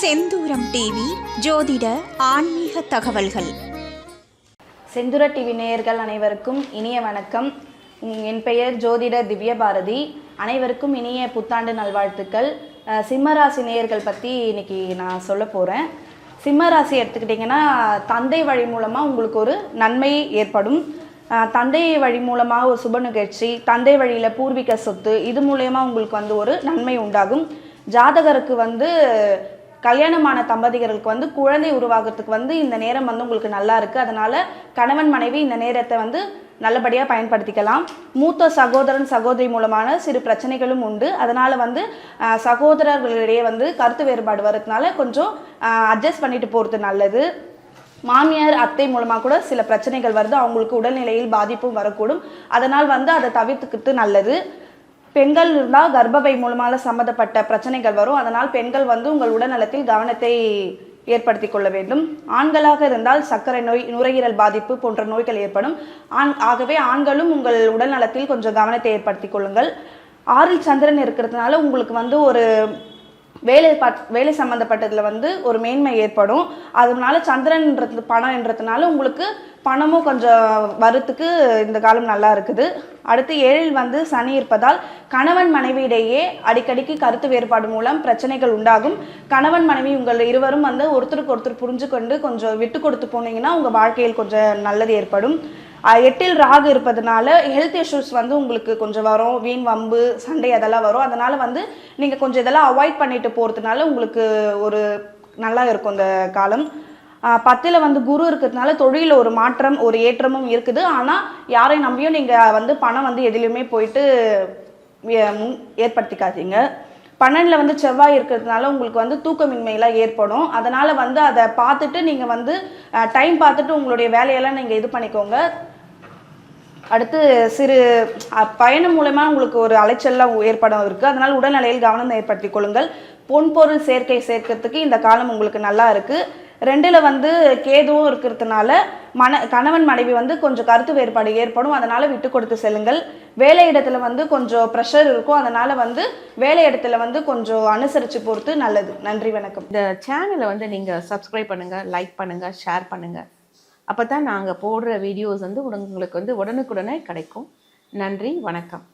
செந்தூரம் TV ஜோதிட ஆன்மீக தகவல்கள். செந்தூர டிவி நேயர்கள் அனைவருக்கும் இனிய வணக்கம். என் பெயர் ஜோதிட திவ்ய பாரதி அனைவருக்கும் இனிய புத்தாண்டு நல்வாழ்த்துக்கள். சிம்மராசி நேயர்கள் பற்றி இன்னைக்கு நான் சொல்ல போகிறேன் சிம்மராசி எடுத்துக்கிட்டிங்கன்னா தந்தை வழி மூலமாக உங்களுக்கு ஒரு நன்மை ஏற்படும். தந்தை வழி மூலமாக ஒரு சுப நிகழ்ச்சி தந்தை வழியில் பூர்வீக சொத்து இது மூலயமா உங்களுக்கு வந்து ஒரு நன்மை உண்டாகும். ஜாதகருக்கு வந்து கல்யாணமான தம்பதிகளுக்கு வந்து குழந்தை உருவாகிறதுக்கு வந்து இந்த நேரம் வந்து உங்களுக்கு நல்லா இருக்குது அதனால் கணவன் மனைவி இந்த நேரத்தை வந்து நல்லபடியாக பயன்படுத்திக்கலாம். மூத்த சகோதரன் சகோதரி மூலமான சிறு பிரச்சனைகளும் உண்டு. அதனால் வந்து சகோதரர்களிடையே வந்து கருத்து வேறுபாடு வரதுனால கொஞ்சம் அட்ஜஸ்ட் பண்ணிட்டு போகிறது நல்லது. மாமியார் அத்தை மூலமாக கூட சில பிரச்சனைகள் வருது. அவங்களுக்கு உடல்நிலையில் பாதிப்பும் வரக்கூடும். அதனால் வந்து அதை தவிர்த்துக்கிட்டு நல்லது. பெண்கள் இருந்தால் கர்ப்பப்பை மூலமாக சம்மந்தப்பட்ட பிரச்சனைகள் வரும். அதனால் பெண்கள் வந்து உங்கள் உடல்நலத்தில் கவனத்தை ஏற்படுத்தி கொள்ள வேண்டும். ஆண்களாக இருந்தால் சர்க்கரை நோய் நுரையீரல் பாதிப்பு போன்ற நோய்கள் ஏற்படும். ஆண் ஆகவே ஆண்களும் உங்கள் உடல்நலத்தில் கொஞ்சம் கவனத்தை ஏற்படுத்தி கொள்ளுங்கள். ஆறில் சந்திரன் இருக்கிறதுனால உங்களுக்கு வந்து ஒரு வேலை பாட் வேலை சம்மந்தப்பட்டதில் வந்து ஒரு மேன்மை ஏற்படும். அதனால சந்திரன்ன்றது பணம்ன்றதுனால உங்களுக்கு பணமும் கொஞ்சம் வரத்துக்கு இந்த காலம் நல்லா இருக்குது. அடுத்து ஏழில் வந்து சனி இருப்பதால் கணவன் மனைவியிடையே அடிக்கடிக்கு கருத்து வேறுபாடு மூலம் பிரச்சனைகள் உண்டாகும். கணவன் மனைவி உங்கள் இருவரும் வந்து ஒருத்தருக்கு ஒருத்தர் புரிஞ்சு கொண்டு கொஞ்சம் விட்டு கொடுத்து போனீங்கன்னா உங்கள் வாழ்க்கையில் கொஞ்சம் நல்லது ஏற்படும். எட்டில் ராகு இருப்பதனால ஹெல்த் இஷ்யூஸ் வந்து உங்களுக்கு கொஞ்சம் வரும். வீண் வம்பு சண்டை அதெல்லாம் வரும். அதனால் வந்து நீங்கள் கொஞ்சம் இதெல்லாம் அவாய்ட் பண்ணிட்டு போகிறதுனால உங்களுக்கு ஒரு நல்லா இருக்கும் இந்த காலம். பத்தில் வந்து குரு இருக்கிறதுனால தொழிலில் ஒரு மாற்றம் ஒரு ஏற்றமும் இருக்குது. ஆனால் யாரையும் நம்பியும் நீங்கள் வந்து பணம் வந்து எதுலேயுமே போயிட்டு ஏற்படுத்திக்காதீங்க. பன்னெண்டில் வந்து செவ்வாய் இருக்கிறதுனால உங்களுக்கு வந்து தூக்கமின்மையெல்லாம் ஏற்படும். அதனால் வந்து அதை பார்த்துட்டு நீங்கள் வந்து டைம் பார்த்துட்டு உங்களுடைய வேலையெல்லாம் நீங்கள் இது பண்ணிக்கோங்க. அடுத்து சிறு பயணம் மூலமா உங்களுக்கு ஒரு அலைச்சல்லாம் ஏற்படும் இருக்குது அதனால் உடல்நிலையில் கவனம் ஏற்படுத்திக் கொள்ளுங்கள். பொன்பொருள் சேர்க்கை சேர்க்கறதுக்கு இந்த காலம் உங்களுக்கு நல்லா இருக்குது ரெண்டில் வந்து கேதுவும் இருக்கிறதுனால மன கணவன் மனைவி வந்து கொஞ்சம் கருத்து வேறுபாடு ஏற்படும். அதனால் விட்டு கொடுத்து செல்லுங்கள். வேலை இடத்துல வந்து கொஞ்சம் ப்ரெஷர் இருக்கும். அதனால் வந்து வேலை இடத்துல வந்து கொஞ்சம் அனுசரித்து பொறுத்து நல்லது. நன்றி வணக்கம். இந்த சேனலை வந்து நீங்கள் சப்ஸ்கிரைப் பண்ணுங்கள் லைக் பண்ணுங்கள் ஷேர் பண்ணுங்கள் அப்போ தான் நாங்கள் போடுற வீடியோஸ் வந்து உங்களுக்கு வந்து உடனுக்குடனே கிடைக்கும். நன்றி வணக்கம்.